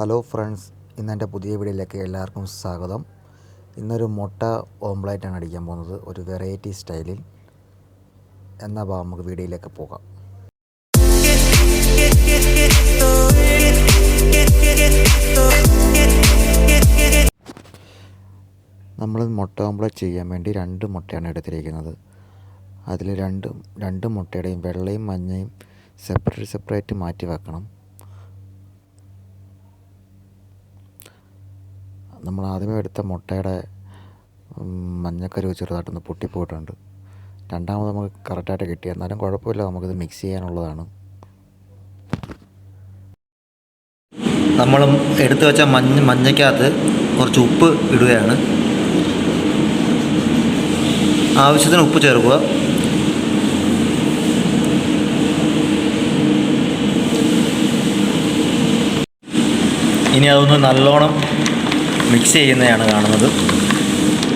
Hello friends ഇന്ന് എന്റെ പുതിയ വീഡിയോയിലേക്ക് എല്ലാവർക്കും സ്വാഗതം. ഇന്നൊരു മുട്ട ഓംപ്ലേറ്റാണ് അടിക്കാൻ പോകുന്നത് ഒരു വെറൈറ്റി സ്റ്റൈലിൽ. എന്നാൽ നമുക്ക് വീഡിയോയിലേക്ക് പോകാം. നമ്മൾ മുട്ട ഓംപ്ലേറ്റ് ചെയ്യാൻ വേണ്ടി രണ്ട് മുട്ടയാണ് എടുത്തിരിക്കുന്നത്. അതിൽ രണ്ട് രണ്ട് മുട്ടയുടെയും വെള്ളയും മഞ്ഞയും സെപ്പറേറ്റ് സെപ്പറേറ്റ് മാറ്റി വെക്കണം. നമ്മൾ ആദ്യമേ എടുത്ത മുട്ടയുടെ മഞ്ഞക്കരി ചെറുതായിട്ടൊന്ന് പൊട്ടിപ്പോയിട്ടുണ്ട്. രണ്ടാമത് നമുക്ക് കറക്റ്റായിട്ട് കിട്ടി. എന്നാലും കുഴപ്പമില്ല നമുക്കിത് മിക്സ് ചെയ്യാനുള്ളതാണ്. നമ്മൾ എടുത്തു വെച്ച മഞ്ഞ മഞ്ഞയ്ക്കകത്ത് കുറച്ച് ഉപ്പ് ഇടുകയാണ്. ആവശ്യത്തിന് ഉപ്പ് ചേർക്കുക. ഇനി അതൊന്ന് നല്ലോണം മിക്സ് ചെയ്യുന്നതാണ് കാണുന്നത്.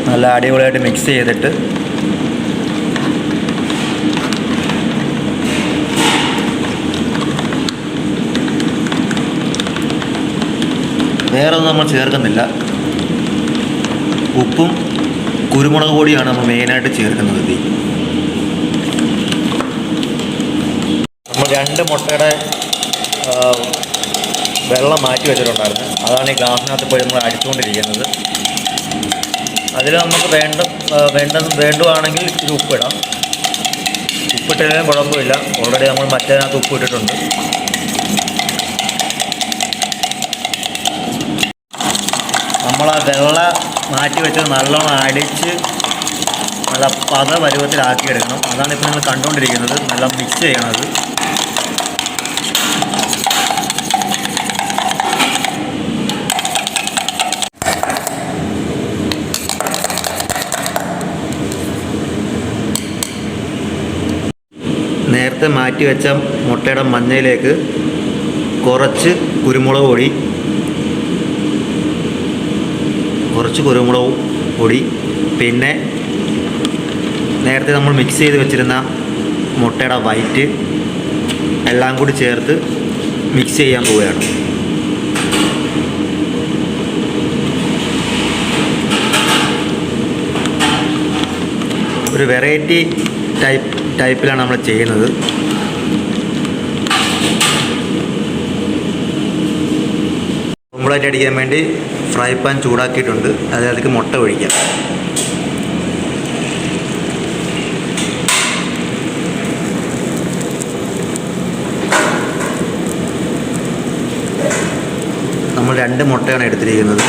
നല്ല അടിപൊളിയായിട്ട് മിക്സ് ചെയ്തിട്ട്. വേറെ ഒന്നും നമ്മൾ ചേർക്കുന്നില്ല. ഉപ്പും കുരുമുളക് പൊടിയാണ് നമ്മൾ മെയിനായിട്ട് ചേർക്കുന്നത് ഇതിൽ. നമ്മൾ രണ്ട് മുട്ടയുടെ വെള്ളം മാറ്റി വെച്ചിട്ടുണ്ടായിരുന്നു. അതാണ് ഈ ഗ്ലാസ്സിനകത്ത് പോയി നമ്മൾ അടിച്ചുകൊണ്ടിരിക്കുന്നത്. അതിൽ നമുക്ക് വേണ്ട വേണ്ട വേണ്ടുവാണെങ്കിൽ ഇച്ചിരി ഉപ്പിടാം. ഉപ്പിട്ടാലും കുഴപ്പമില്ല. ഓൾറെഡി നമ്മൾ മറ്റേതിനകത്ത് ഉപ്പ് ഇട്ടിട്ടുണ്ട് നമ്മൾ ആ വെള്ള മാറ്റി വെച്ചത് നല്ലോണം അടിച്ച് നല്ല പത പരുവത്തിലാക്കിയെടുക്കണം അതാണ് ഇപ്പോൾ നിങ്ങൾ കണ്ടുകൊണ്ടിരിക്കുന്നത്. നല്ല മിക്സ് ചെയ്യണത്. നേരത്തെ മാറ്റി വെച്ച മുട്ടയുടെ മഞ്ഞയിലേക്ക് കുറച്ച് കുരുമുളക് പൊടി കുറച്ച് കുരുമുളക് പൊടി പിന്നെ നേരത്തെ നമ്മൾ മിക്സ് ചെയ്ത് വെച്ചിരുന്ന മുട്ടയുടെ വൈറ്റ് എല്ലാം കൂടി ചേർത്ത് മിക്സ് ചെയ്യാൻ പോവുകയാണ്. ഒരു വെറൈറ്റി ടൈപ്പ് ടൈപ്പിലാണ് നമ്മൾ ചെയ്യുന്നത്. ഓംപ്ലേറ്റ് അടിക്കാൻ വേണ്ടി ഫ്രൈ പാൻ ചൂടാക്കിയിട്ടുണ്ട്. അതിലേക്ക് മുട്ട ഒഴിക്കാം. നമ്മൾ രണ്ട് മുട്ടയാണ് എടുത്തിരിക്കുന്നത്.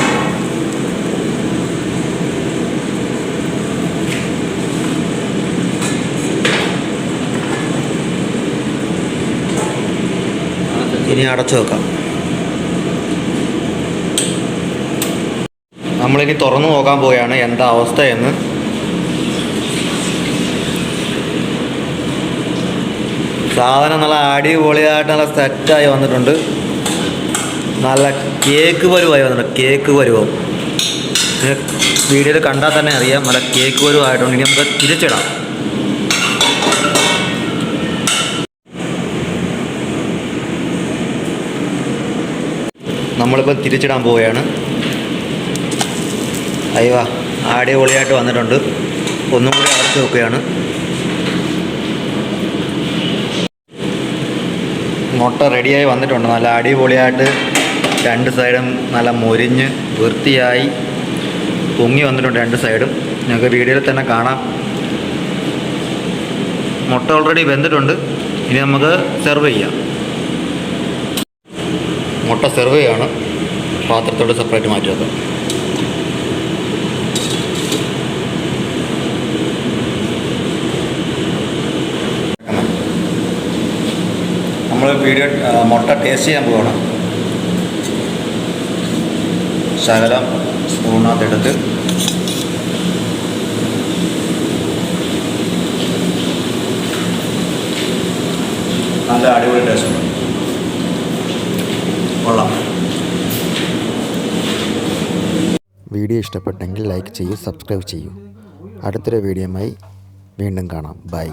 ഇനി അടച്ചു വെക്കാം. നമ്മളിനി തുറന്നു നോക്കാൻ പോവുകയാണ് എന്താ അവസ്ഥയെന്ന് സാധനം നല്ല അടിപൊളിയായിട്ട് നല്ല സെറ്റായി വന്നിട്ടുണ്ട്. നല്ല കേക്ക് പരുവായി വന്നിട്ടുണ്ട്. കേക്ക് പരുവം. വീഡിയോയിൽ കണ്ടാൽ തന്നെ അറിയാം. നല്ല കേക്ക് പരുവായിട്ടുണ്ട്. ഇനി നമുക്ക് തിരിച്ചിടാം. നമ്മളിപ്പോൾ തിരിച്ചിടാൻ പോവുകയാണ്. അയ്യോ അടിപൊളിയായിട്ട് വന്നിട്ടുണ്ട്. ഒന്നും കൂടി അടച്ചു വെക്കുകയാണ്. മുട്ട റെഡിയായി വന്നിട്ടുണ്ട്. നല്ല അടിപൊളിയായിട്ട് രണ്ട് സൈഡും നല്ല മൊരിഞ്ഞ് വൃത്തിയായി പൊങ്ങി വന്നിട്ടുണ്ട് രണ്ട് സൈഡും. ഞങ്ങൾക്ക് വീഡിയോയിൽ തന്നെ കാണാം. മുട്ട ഓൾറെഡി വെന്തിട്ടുണ്ട്. ഇനി നമുക്ക് സെർവ് ചെയ്യാം. മുട്ട സെർവ് ചെയ്യാണ്. പാത്രത്തോട് സെപ്പറേറ്റ് മാറ്റി വെക്കാം നമ്മൾ വീഡിയോ മുട്ട ടേസ്റ്റ് ചെയ്യാൻ പോവാണ്. ശകലം സ്പൂണിനകത്തെടുത്ത് നല്ല അടിപൊളി ടേസ്റ്റ് കൊള്ളാം. വീഡിയോ ഇഷ്ടപ്പെട്ടെങ്കിൽ ലൈക്ക് ചെയ്യൂ സബ്സ്ക്രൈബ് ചെയ്യൂ. അടുത്തൊരു വീഡിയോയുമായി വീണ്ടും കാണാം. ബൈ.